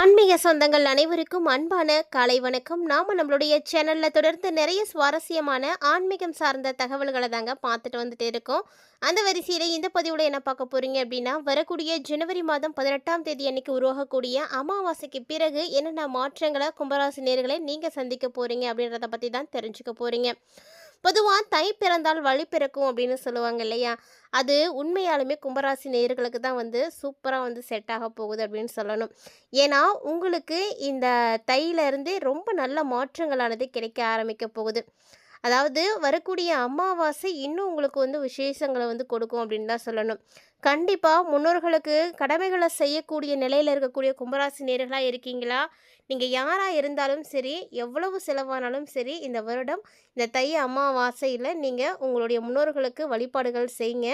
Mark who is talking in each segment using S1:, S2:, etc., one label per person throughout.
S1: ஆன்மீக சொந்தங்கள் அனைவருக்கும் அன்பான காலை வணக்கம். நாம நம்மளுடைய சேனல்ல தொடர்ந்து நிறைய சுவாரஸ்யமான ஆன்மீகம் சார்ந்த தகவல்களை தாங்க பார்த்துட்டு வந்துட்டு இருக்கோம். அந்த வரிசையில் இந்த பதிவில் என்ன பார்க்க போறீங்க அப்படின்னா வரக்கூடிய ஜனவரி மாதம் பதினெட்டாம் தேதி அன்னைக்கு உருவாகக்கூடிய அமாவாசைக்கு பிறகு என்னென்ன மாற்றங்களை கும்பராசி நேர்களை நீங்கள் சந்திக்க போறீங்க அப்படின்றத பற்றி தான் தெரிஞ்சுக்க போறீங்க. பொதுவாக தை பிறந்தால் வழி பிறக்கும் அப்படின்னு சொல்லுவாங்க இல்லையா? அது உண்மையாலுமே கும்பராசி நேயர்களுக்கு தான் வந்து சூப்பராக வந்து செட் ஆக போகுது அப்படின்னு சொல்லணும். ஏன்னா உங்களுக்கு இந்த தையிலேருந்தே ரொம்ப நல்ல மாற்றங்களானது கிடைக்க ஆரம்பிக்க போகுது. அதாவது வரக்கூடிய அமாவாசை இன்னும் உங்களுக்கு வந்து விசேஷங்களை வந்து கொடுக்கும் அப்படின்னு தான் சொல்லணும். கண்டிப்பாக முன்னோர்களுக்கு கடமைகளை செய்யக்கூடிய நிலையில் இருக்கக்கூடிய கும்பராசி நேர்களாக இருக்கீங்களா? நீங்கள் யாராக இருந்தாலும் சரி எவ்வளவு செலவானாலும் சரி இந்த வருடம் இந்த தை அமாவாசையில் நீங்கள் உங்களுடைய முன்னோர்களுக்கு வழிபாடுகள் செய்யுங்க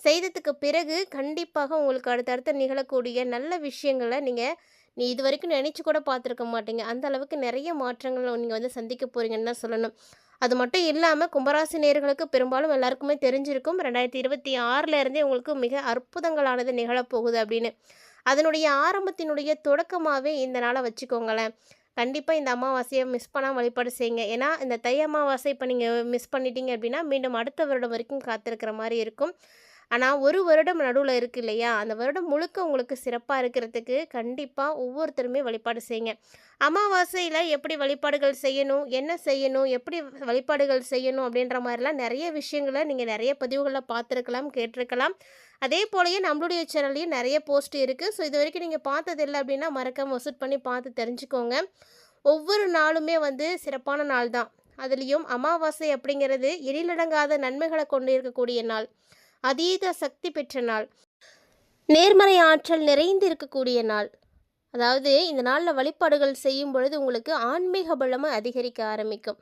S1: செய்ததுக்கு பிறகு கண்டிப்பாக உங்களுக்கு அடுத்தடுத்து நிகழக்கூடிய நல்ல விஷயங்களை நீங்கள் நீ இது வரைக்கும் நினச்சி கூட பார்த்துருக்க மாட்டீங்க. அந்த அளவுக்கு நிறைய மாற்றங்கள் நீங்கள் வந்து சந்திக்க போகிறீங்கன்னு தான் சொல்லணும். அது மட்டும் இல்லாமல் கும்பராசி நேர்களுக்கு பெரும்பாலும் எல்லாருக்குமே தெரிஞ்சிருக்கும். ரெண்டாயிரத்தி இருபத்தி ஆறிலேருந்தே உங்களுக்கு மிக அற்புதங்களானது நிகழப்போகுது அப்படின்னு. அதனுடைய ஆரம்பத்தினுடைய தொடக்கமாகவே இந்த நாளை வச்சுக்கோங்களேன். கண்டிப்பாக இந்த அமாவாசையை மிஸ் பண்ணாமல் வழிபாடு செய்யுங்க. ஏன்னா இந்த தை அமாவாசை இப்போ நீங்கள் மிஸ் பண்ணிட்டீங்க அப்படின்னா மீண்டும் அடுத்த வருடம் வரைக்கும் காத்திருக்கிற மாதிரி இருக்கும். ஆனால் ஒரு வருடம் நடுவில் இருக்குது இல்லையா? அந்த வருடம் முழுக்க உங்களுக்கு சிறப்பாக இருக்கிறதுக்கு கண்டிப்பாக ஒவ்வொருத்தருமே வழிபாடு செய்யுங்க. அமாவாசையில் எப்படி வழிபாடுகள் செய்யணும்? என்ன செய்யணும்? எப்படி வழிபாடுகள் செய்யணும்? அப்படின்ற மாதிரிலாம் நிறைய விஷயங்களை நீங்கள் நிறைய பதிவுகளில் பார்த்துருக்கலாம் கேட்டிருக்கலாம். அதே போலயே நம்மளுடைய சேனல்லையும் நிறைய போஸ்ட் இருக்குது ஸோ இது வரைக்கும் நீங்கள் பார்த்ததில்லை அப்படின்னா மறக்காமல் விசிட் பண்ணி பார்த்து தெரிஞ்சுக்கோங்க. ஒவ்வொரு நாளுமே வந்து சிறப்பான நாள் தான். அதுலேயும் அமாவாசை அப்படிங்கிறது எழிலடங்காத நன்மைகளை கொண்டு இருக்கக்கூடிய நாள். அதீத சக்தி பெற்ற நாள். நேர்மறை ஆற்றல் நிறைந்து இருக்கக்கூடிய நாள். அதாவது இந்த நாளில் வழிபாடுகள் செய்யும் பொழுது உங்களுக்கு ஆன்மீக பலமும் அதிகரிக்க ஆரம்பிக்கும்.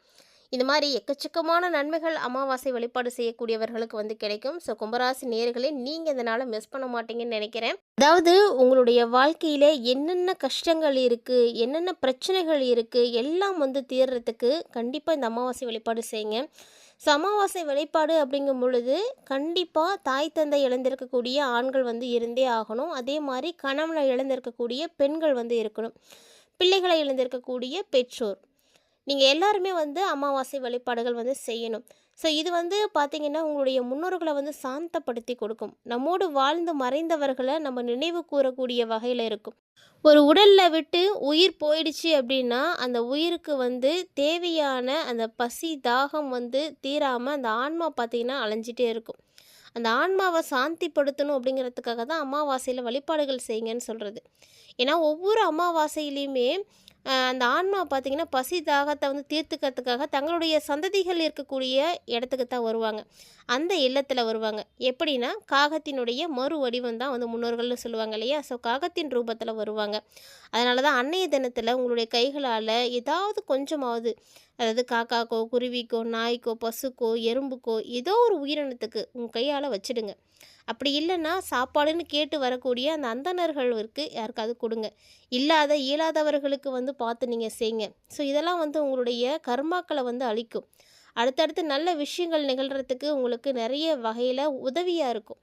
S1: இந்த மாதிரி எக்கச்சக்கமான நன்மைகள் அமாவாசை வழிபாடு செய்யக்கூடியவர்களுக்கு வந்து கிடைக்கும். ஸோ கும்பராசி நேர்களை நீங்கள் இந்த நாளை மிஸ் பண்ண மாட்டீங்கன்னு நினைக்கிறேன். அதாவது உங்களுடைய வாழ்க்கையில் என்னென்ன கஷ்டங்கள் இருக்குது என்னென்ன பிரச்சனைகள் இருக்குது எல்லாம் வந்து தீர்றதுக்கு கண்டிப்பாக இந்த அமாவாசை வழிபாடு செய்யுங்க. சமாவாசை அமாவாசை வழிபாடு அப்படிங்கும் பொழுது கண்டிப்பாக தாய் தந்தை இழந்திருக்கக்கூடிய ஆண்கள் வந்து இருந்தே ஆகணும். அதே மாதிரி கணவனை இழந்திருக்கக்கூடிய பெண்கள் வந்து இருக்கணும். பிள்ளைகளை இழந்திருக்கக்கூடிய பெற்றோர். நீங்கள் எல்லாருமே வந்து அமாவாசை வழிபாடுகள் வந்து செய்யணும். ஸோ இது வந்து பார்த்திங்கன்னா உங்களுடைய முன்னோர்களை வந்து சாந்தப்படுத்தி கொடுக்கும். நம்மோடு வாழ்ந்து மறைந்தவர்களை நம்ம நினைவு கூறக்கூடிய வகையில் இருக்கும். ஒரு உடலில் விட்டு உயிர் போயிடுச்சு அப்படின்னா அந்த உயிருக்கு வந்து தேவையான அந்த பசி தாகம் வந்து தீராமல் அந்த ஆன்மா பார்த்திங்கன்னா அலைஞ்சிட்டே இருக்கும். அந்த ஆன்மாவை சாந்திப்படுத்தணும் அப்படிங்கிறதுக்காக தான் அமாவாசையில் வழிபாடுகள் செய்யுங்கன்னு சொல்கிறது ஏன்னா ஒவ்வொரு அமாவாசையிலையுமே அந்த ஆன்மா பார்த்திங்கன்னா பசி தாகத்தை வந்து தீர்த்துக்கிறதுக்காக தங்களுடைய சந்ததிகள் இருக்கக்கூடிய இடத்துக்கு தான் வருவாங்க. அந்த இல்லத்தில் வருவாங்க. எப்படின்னா காகத்தினுடைய மறு வடிவம் தான் வந்து முன்னோர்கள்னு சொல்லுவாங்க இல்லையா? ஸோ காகத்தின் ரூபத்தில் வருவாங்க. அதனால தான் அன்னைய தினத்தில் உங்களுடைய கைகளால் ஏதாவது கொஞ்சமாவது அதாவது காக்காக்கோ குருவிக்கோ நாய்க்கோ பசுக்கோ எறும்புக்கோ ஏதோ ஒரு உயிரினத்துக்கு உங்கள் கையால் வச்சிடுங்க. அப்படி இல்லைன்னா சாப்பாடுன்னு கேட்டு வரக்கூடிய அந்த அந்தனர்களுக்கு யாருக்காவது கொடுங்க. இல்லாத இயலாதவர்களுக்கு வந்து பார்த்து நீங்கள் செய்யுங்க ஸோ இதெல்லாம் வந்து உங்களுடைய கர்மாக்களை வந்து அழிக்கும். அடுத்தடுத்து நல்ல விஷயங்கள் நிகழ்கிறதுக்கு உங்களுக்கு நிறைய வகையில் உதவியாக இருக்கும்.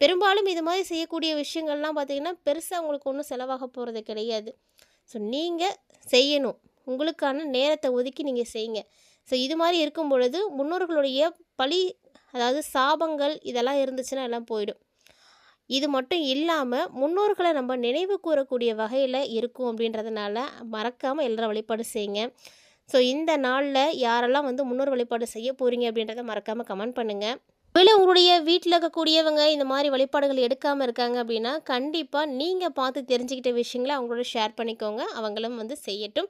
S1: பெரும்பாலும் இது மாதிரி செய்யக்கூடிய விஷயங்கள்லாம் பார்த்திங்கன்னா பெருசாக உங்களுக்கு ஒன்றும் செலவாக போகிறது கிடையாது. ஸோ நீங்கள் செய்யணும். உங்களுக்கான நேரத்தை ஒதுக்கி நீங்கள் செய்யுங்க. ஸோ இது மாதிரி இருக்கும் பொழுது முன்னோர்களுடைய பழி அதாவது சாபங்கள் இதெல்லாம் இருந்துச்சுன்னா எல்லாம் போயிடும். இது மட்டும் இல்லாமல் முன்னோர்களை நம்ம நினைவு கூறக்கூடிய வகையில் இருக்கும் அப்படின்றதுனால மறக்காமல் எல்லாரும் வழிபாடு செய்யுங்க. ஸோ இந்த நாளில் யாரெல்லாம் வந்து முன்னோர் வழிபாடு செய்ய போகிறீங்க அப்படின்றத மறக்காமல் கமெண்ட் பண்ணுங்கள் ஒருவேளை உங்களுடைய வீட்டில் இருக்கக்கூடியவங்க இந்த மாதிரி வழிபாடுகள் எடுக்காமல் இருக்காங்க அப்படின்னா கண்டிப்பாக நீங்கள் பார்த்து தெரிஞ்சுக்கிட்ட விஷயங்களை அவங்களோட ஷேர் பண்ணிக்கோங்க. அவங்களும் வந்து செய்யட்டும்.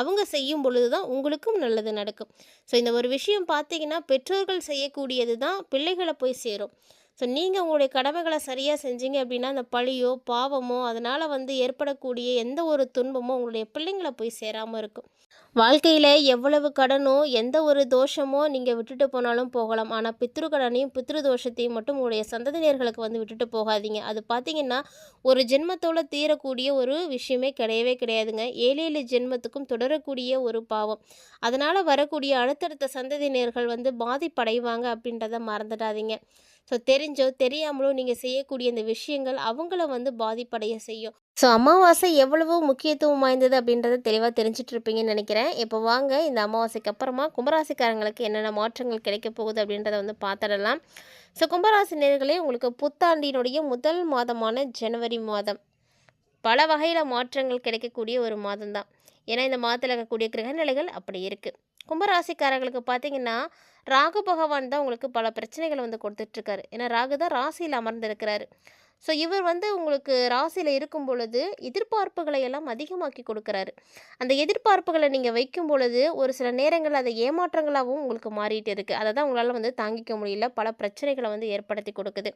S1: அவங்க செய்யும் பொழுது தான் உங்களுக்கும் நல்லது நடக்கும். ஸோ இந்த ஒரு விஷயம் பார்த்தீங்கன்னா பெற்றோர்கள் செய்யக்கூடியது தான் பிள்ளைகளை போய் சேரும். ஸோ நீங்கள் உங்களுடைய கடமைகளை சரியாக செஞ்சீங்க அப்படின்னா அந்த பழியோ பாவமோ அதனால் வந்து ஏற்படக்கூடிய எந்த ஒரு துன்பமோ உங்களுடைய பிள்ளைங்களை போய் சேராமல் இருக்கும். வாழ்க்கையில் எவ்வளவு கடனோ எந்த ஒரு தோஷமோ நீங்கள் விட்டுட்டு போனாலும் போகலாம். ஆனால் பித்ரு கடனையும் பித்ரு தோஷத்தையும் மட்டும் உங்களுடைய சந்ததியினர்களுக்கு வந்து விட்டுட்டு போகாதீங்க. அது பார்த்தீங்கன்னா ஒரு ஜென்மத்தோடு தீரக்கூடிய ஒரு விஷயமே கிடையவே கிடையாதுங்க. ஏழு ஏழு ஜென்மத்துக்கும் தொடரக்கூடிய ஒரு பாவம். அதனால் வரக்கூடிய அடுத்தடுத்த சந்ததியினர்கள் வந்து பாதிப்படைவாங்க அப்படின்றத மறந்துடாதீங்க. ஸோ தெரிஞ்சோ தெரியாமலோ நீங்கள் செய்யக்கூடிய இந்த விஷயங்கள் அவங்கள வந்து பாதிப்படைய செய்யும். ஸோ அமாவாசை எவ்வளவோ முக்கியத்துவம் வாய்ந்தது அப்படின்றத தெளிவாக தெரிஞ்சுட்டு இருப்பீங்கன்னு நினைக்கிறேன். இப்போ வாங்க இந்த அமாவாசைக்கு அப்புறமா கும்பராசிக்காரங்களுக்கு என்னென்ன மாற்றங்கள் கிடைக்க போகுது அப்படின்றத வந்து பார்த்துடலாம் ஸோ கும்பராசி நேர்களே உங்களுக்கு புத்தாண்டினுடைய முதல் மாதமான ஜனவரி மாதம். பல வகையில் மாற்றங்கள் கிடைக்கக்கூடிய ஒரு மாதம் தான் ஏன்னா இந்த மாதத்தில் இருக்கக்கூடிய கிரகநிலைகள் அப்படி இருக்குது கும்பராசிக்காரர்களுக்கு பார்த்தீங்கன்னா ராகு பகவான் தான் உங்களுக்கு பல பிரச்சனைகளை வந்து கொடுத்துட்ருக்காரு. ஏன்னா ராகு தான் ராசியில் அமர்ந்திருக்கிறாரு. ஸோ இவர் வந்து உங்களுக்கு ராசியில் இருக்கும் பொழுது எதிர்பார்ப்புகளை எல்லாம் அதிகமாக்கி கொடுக்குறாரு. அந்த எதிர்பார்ப்புகளை நீங்கள் வைக்கும் பொழுது ஒரு சில நேரங்களில் அதை ஏமாற்றங்களாகவும் உங்களுக்கு மாறிட்டு இருக்குது அதை தான் உங்களால் வந்து தாங்கிக்க முடியல. பல பிரச்சனைகளை வந்து ஏற்படுத்தி கொடுக்குது.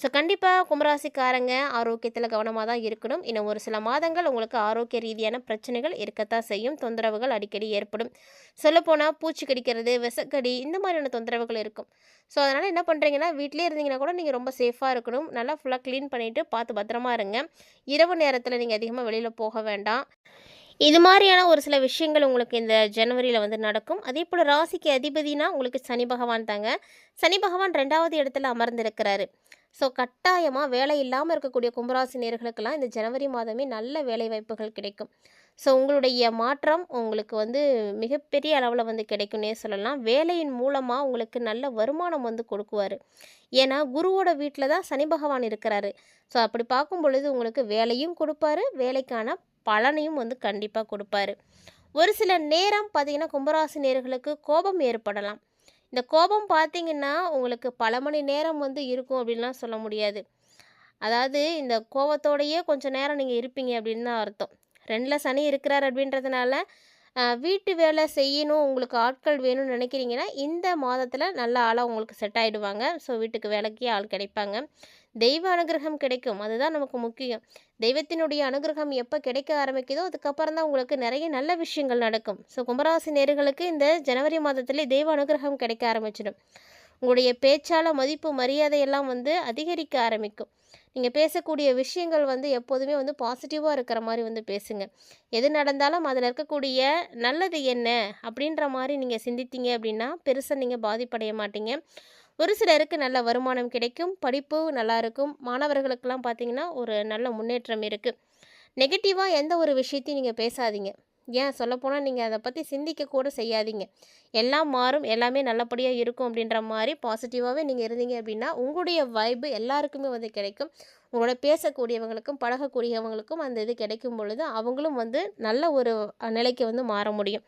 S1: ஸோ கண்டிப்பாக கும்பராசிக்காரங்க ஆரோக்கியத்தில் கவனமாக தான் இருக்கணும். இன்னும் ஒரு சில மாதங்கள் உங்களுக்கு ஆரோக்கிய ரீதியான பிரச்சனைகள் இருக்கத்தான் செய்யும். தொந்தரவுகள் அடிக்கடி ஏற்படும். சொல்லப்போனால் பூச்சி கடிக்கிறது விசக்கடி இந்த மாதிரியான தொந்தரவுகள் இருக்கும். ஸோ அதனால் என்ன பண்ணுறீங்கன்னா வீட்டிலே இருந்தீங்கன்னா கூட நீங்கள் ரொம்ப சேஃபாக இருக்கணும். நல்லா ஃபுல்லாக க்ளீன் பண்ணிவிட்டு பார்த்து பத்திரமா இருங்க. இரவு நேரத்தில் நீங்கள் அதிகமாக வெளியில் போக வேண்டாம். இது மாதிரியான ஒரு சில விஷயங்கள் உங்களுக்கு இந்த ஜனவரியில் வந்து நடக்கும். அதே போல் ராசிக்கு அதிபதினா உங்களுக்கு சனி பகவான் தாங்க. சனி பகவான் ரெண்டாவது இடத்துல அமர்ந்திருக்கிறாரு. ஸோ கட்டாயமாக வேலை இல்லாமல் இருக்கக்கூடிய கும்பராசி நேர்களுக்கெல்லாம் இந்த ஜனவரி மாதமே நல்ல வேலை வாய்ப்புகள் கிடைக்கும். ஸோ உங்களுடைய மாற்றம் உங்களுக்கு வந்து மிகப்பெரிய அளவில் வந்து கிடைக்கும்னே சொல்லலாம். வேலையின் மூலமாக உங்களுக்கு நல்ல வருமானம் வந்து கொடுக்குவார். ஏன்னா குருவோட வீட்டில் தான் சனி பகவான் இருக்கிறாரு. ஸோ அப்படி பார்க்கும் பொழுது உங்களுக்கு வேலையும் கொடுப்பாரு வேலைக்கான பலனையும் வந்து கண்டிப்பாக கொடுப்பாரு. ஒரு சில நேரம் பார்த்திங்கன்னா கும்பராசி நேர்களுக்கு கோபம் ஏற்படலாம். இந்த கோபம் பார்த்தீங்கன்னா உங்களுக்கு பல மணி நேரம் வந்து இருக்கும் அப்படின்லாம் சொல்ல முடியாது. அதாவது இந்த கோபத்தோடையே கொஞ்சம் நேரம் நீங்கள் இருப்பீங்க அப்படின்னு தான் அர்த்தம். ரெண்டில் சனி இருக்கிறார் அப்படின்றதுனால வீட்டு வேலை செய்யணும் உங்களுக்கு ஆட்கள் வேணும்னு நினைக்கிறீங்கன்னா இந்த மாதத்தில் நல்ல ஆளாக உங்களுக்கு செட் ஆகிடுவாங்க ஸோ வீட்டுக்கு வேலைக்கே ஆள் கிடைப்பாங்க. தெய்வ அனுகிரகம் கிடைக்கும். அதுதான் நமக்கு முக்கியம். தெய்வத்தினுடைய அனுகிரகம் எப்போ கிடைக்க ஆரம்பிக்குதோ அதுக்கப்புறம் தான் உங்களுக்கு நிறைய நல்ல விஷயங்கள் நடக்கும். ஸோ கும்பராசி நேர்களுக்கு இந்த ஜனவரி மாதத்திலே தெய்வ அனுகிரகம் கிடைக்க ஆரம்பிச்சிடும். உங்களுடைய பேச்சால் மதிப்பு மரியாதையெல்லாம் வந்து அதிகரிக்க ஆரம்பிக்கும். நீங்கள் பேசக்கூடிய விஷயங்கள் வந்து எப்போதுமே வந்து பாசிட்டிவாக இருக்கிற மாதிரி வந்து பேசுங்க. எது நடந்தாலும் அதில் இருக்கக்கூடிய நல்லது என்ன அப்படின்ற மாதிரி நீங்கள் சிந்தித்தீங்க அப்படின்னா பெருசாக நீங்கள் பாதிப்படைய மாட்டீங்க. ஒரு சிலருக்கு நல்ல வருமானம் கிடைக்கும் படிப்பு நல்லா இருக்கும். மாணவர்களுக்கெல்லாம் பார்த்தீங்கன்னா ஒரு நல்ல முன்னேற்றம் இருக்குது நெகட்டிவாக எந்த ஒரு விஷயத்தையும் நீங்கள் பேசாதீங்க. ஏன் சொல்லப்போனால் நீங்கள் அதை பற்றி சிந்திக்க கூட செய்யாதீங்க. எல்லாம் மாறும் எல்லாமே நல்லபடியாக இருக்கும் அப்படின்ற மாதிரி பாசிட்டிவாகவே நீங்கள் இருந்தீங்க அப்படின்னா உங்களுடைய வைப்பு எல்லாருக்குமே வந்து கிடைக்கும். உங்களோட பேசக்கூடியவங்களுக்கும் பழகக்கூடியவங்களுக்கும் அந்த இது கிடைக்கும் பொழுது அவங்களும் வந்து நல்ல ஒரு நிலைக்கு வந்து மாற முடியும்.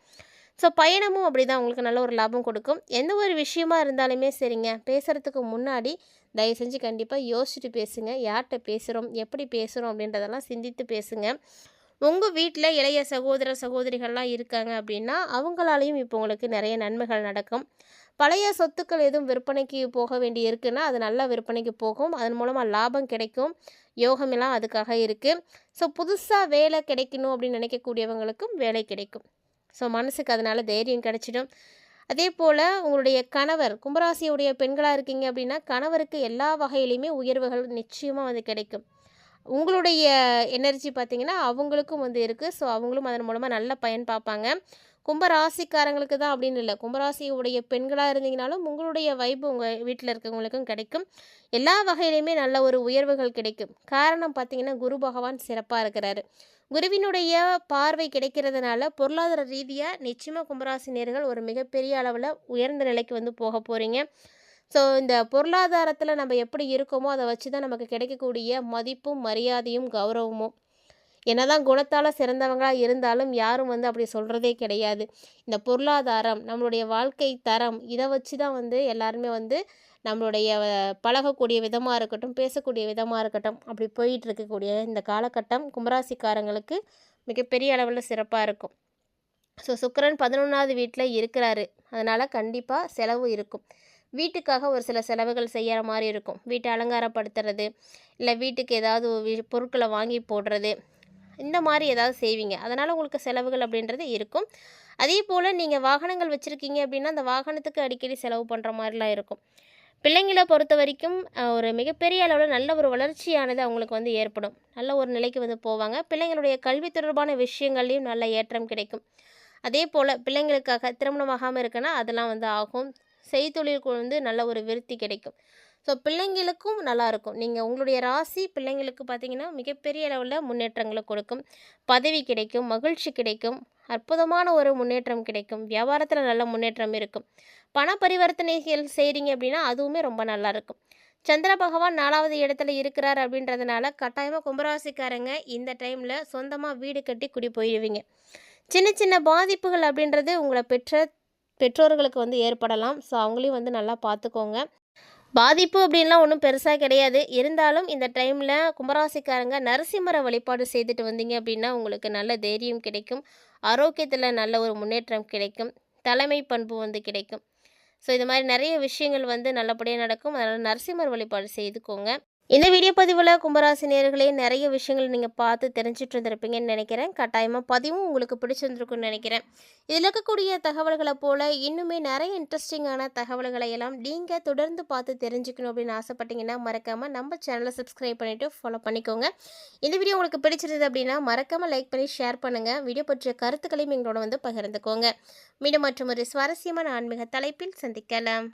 S1: ஸோ பயணமும் அப்படி தான் உங்களுக்கு நல்ல ஒரு லாபம் கொடுக்கும். எந்த ஒரு விஷயமா இருந்தாலுமே சரிங்க. பேசுகிறதுக்கு முன்னாடி தயவு செஞ்சு கண்டிப்பாக யோசிச்சுட்டு பேசுங்க. யார்கிட்ட பேசுகிறோம் எப்படி பேசுகிறோம் அப்படின்றதெல்லாம் சிந்தித்து பேசுங்க. உங்கள் வீட்டில் இளைய சகோதர சகோதரிகள்லாம் இருக்காங்க அப்படின்னா அவங்களாலையும் இப்போ உங்களுக்கு நிறைய நன்மைகள் நடக்கும். பழைய சொத்துக்கள் எதுவும் விற்பனைக்கு போக வேண்டி இருக்குன்னா அது நல்லா விற்பனைக்கு போகும். அதன் மூலமாக லாபம் கிடைக்கும். யோகமெல்லாம் அதுக்காக இருக்குது ஸோ புதுசாக வேலை கிடைக்கணும் அப்படின்னு நினைக்கக்கூடியவங்களுக்கும் வேலை கிடைக்கும். ஸோ மனசுக்கு அதனால் தைரியம் கிடைச்சிடும். அதே போல் உங்களுடைய கணவர் கும்பராசியுடைய பெண்களாக இருக்கீங்க அப்படின்னா கணவருக்கு எல்லா வகையிலையுமே உயர்வுகள் நிச்சயமாக வந்து கிடைக்கும். உங்களுடைய எனர்ஜி பார்த்திங்கன்னா அவங்களுக்கும் வந்து இருக்குது ஸோ அவங்களும் அதன் மூலமாக நல்ல பயன் பார்ப்பாங்க. கும்பராசிக்காரங்களுக்கு தான் அப்படின்னு இல்லை. கும்பராசியுடைய பெண்களாக இருந்தீங்கனாலும் உங்களுடைய வைப்பு உங்கள் வீட்டில் இருக்கவங்களுக்கும் கிடைக்கும். எல்லா வகையிலையுமே நல்ல ஒரு உயர்வுகள் கிடைக்கும். காரணம் பார்த்திங்கன்னா குரு பகவான் சிறப்பாக இருக்கிறாரு. குருவினுடைய பார்வை கிடைக்கிறதுனால பொருளாதார ரீதியாக நிச்சயமாக கும்பராசி நேர்கள் ஒரு மிகப்பெரிய அளவில் உயர்ந்த நிலைக்கு வந்து போக போகிறீங்க ஸோ இந்த பொருளாதாரத்தில் நம்ம எப்படி இருக்கோமோ அதை வச்சு தான் நமக்கு கிடைக்கக்கூடிய மதிப்பும் மரியாதையும் கௌரவமும். என்னதான் குணத்தால் சிறந்தவங்களாக இருந்தாலும் யாரும் வந்து அப்படி சொல்கிறதே கிடையாது. இந்த பொருளாதாரம் நம்மளுடைய வாழ்க்கை தரம் இதை வச்சு தான் வந்து எல்லாருமே வந்து நம்மளுடைய பழகக்கூடிய விதமாக இருக்கட்டும் பேசக்கூடிய விதமாக இருக்கட்டும் அப்படி போயிட்டு இருக்கக்கூடிய இந்த காலகட்டம் கும்பராசிக்காரங்களுக்கு மிகப்பெரிய அளவில் சிறப்பாக இருக்கும். ஸோ சுக்கரன் பதினொன்றாவது வீட்டில் இருக்கிறாரு. அதனால் கண்டிப்பாக செலவு இருக்கும். வீட்டுக்காக ஒரு சில செலவுகள் செய்கிற மாதிரி இருக்கும். வீட்டை அலங்காரப்படுத்துறது இல்லை வீட்டுக்கு ஏதாவது பொருட்களை வாங்கி போடுறது இந்த மாதிரி ஏதாவது செய்வீங்க. அதனால் உங்களுக்கு செலவுகள் அப்படின்றது இருக்கும். அதே போல் நீங்கள் வாகனங்கள் வச்சுருக்கீங்க அப்படின்னா அந்த வாகனத்துக்கு அடிக்கடி செலவு பண்ணுற மாதிரிலாம் இருக்கும். பிள்ளைங்களை பொறுத்த வரைக்கும் ஒரு மிகப்பெரிய அளவில் நல்ல ஒரு வளர்ச்சியானது அவங்களுக்கு வந்து ஏற்படும். நல்ல ஒரு நிலைக்கு வந்து போவாங்க. பிள்ளைங்களுடைய கல்வி தொடர்பான விஷயங்கள்லையும் நல்ல ஏற்றம் கிடைக்கும். அதே போல் பிள்ளைங்களுக்காக திருமணமாகாமல் இருக்குன்னா அதெல்லாம் வந்து ஆகும். செய்தொழிலுக்கு வந்து நல்ல ஒரு விருத்தி கிடைக்கும். ஸோ பிள்ளைங்களுக்கும் நல்லாயிருக்கும் நீங்கள் உங்களுடைய ராசி பிள்ளைங்களுக்கு பார்த்தீங்கன்னா மிகப்பெரிய அளவில் முன்னேற்றங்களை கொடுக்கும். பதவி கிடைக்கும் மகிழ்ச்சி கிடைக்கும் அற்புதமான ஒரு முன்னேற்றம் கிடைக்கும் வியாபாரத்தில் நல்ல முன்னேற்றம் இருக்கும். பண பரிவர்த்தனைகள் செய்கிறீங்க அப்படின்னா அதுவுமே ரொம்ப நல்லாயிருக்கும் சந்திர பகவான் நாலாவது இடத்துல இருக்கிறார் அப்படின்றதுனால கட்டாயமாக கும்பராசிக்காரங்க இந்த டைமில் சொந்தமாக வீடு கட்டி குடி போயிடுவீங்க சின்ன சின்ன பாதிப்புகள் அப்படின்றது உங்களை பெற்ற பெற்றோர்களுக்கு வந்து ஏற்படலாம். ஸோ அவங்களையும் வந்து நல்லா பார்த்துக்கோங்க. பாதிப்பு அப்படின்லாம் ஒன்றும் பெருசாக கிடையாது. இருந்தாலும் இந்த டைமில் கும்பராசிக்காரங்க நரசிம்மரை வழிபாடு செய்துட்டு வந்தீங்க அப்படின்னா உங்களுக்கு நல்ல தைரியம் கிடைக்கும். ஆரோக்கியத்தில் நல்ல ஒரு முன்னேற்றம் கிடைக்கும். தலைமை பண்பு வந்து கிடைக்கும். ஸோ இது மாதிரி நிறைய விஷயங்கள் வந்து நல்லபடியாக நடக்கும். அதனால் நரசிம்மர் வழிபாடு செய்துக்கோங்க. இந்த வீடியோ பதிவில் கும்பராசி நேர்களே நிறைய விஷயங்கள் நீங்கள் பார்த்து தெரிஞ்சிட்டு இருந்திருப்பீங்கன்னு நினைக்கிறேன். கட்டாயமாக பதிவும் உங்களுக்கு பிடிச்சிருந்துருக்குன்னு நினைக்கிறேன். இதில் இருக்கக்கூடிய தகவல்களை போல் இன்னுமே நிறைய இன்ட்ரெஸ்டிங்கான தகவல்களை எல்லாம் நீங்கள் தொடர்ந்து பார்த்து தெரிஞ்சுக்கணும் அப்படின்னு ஆசைப்பட்டீங்கன்னா மறக்காமல் நம்ம சேனலை சப்ஸ்கிரைப் பண்ணிவிட்டு ஃபாலோ பண்ணிக்கோங்க. இந்த வீடியோ உங்களுக்கு பிடிச்சிருந்தது அப்படின்னா மறக்காமல் லைக் பண்ணி ஷேர் பண்ணுங்கள் வீடியோ பற்றிய கருத்துக்களையும் எங்களோட வந்து பகிர்ந்துக்கோங்க. மீண்டும் மற்றும் ஒரு சுவாரஸ்யமான ஆன்மீக தலைப்பில் சந்திக்கலாம்.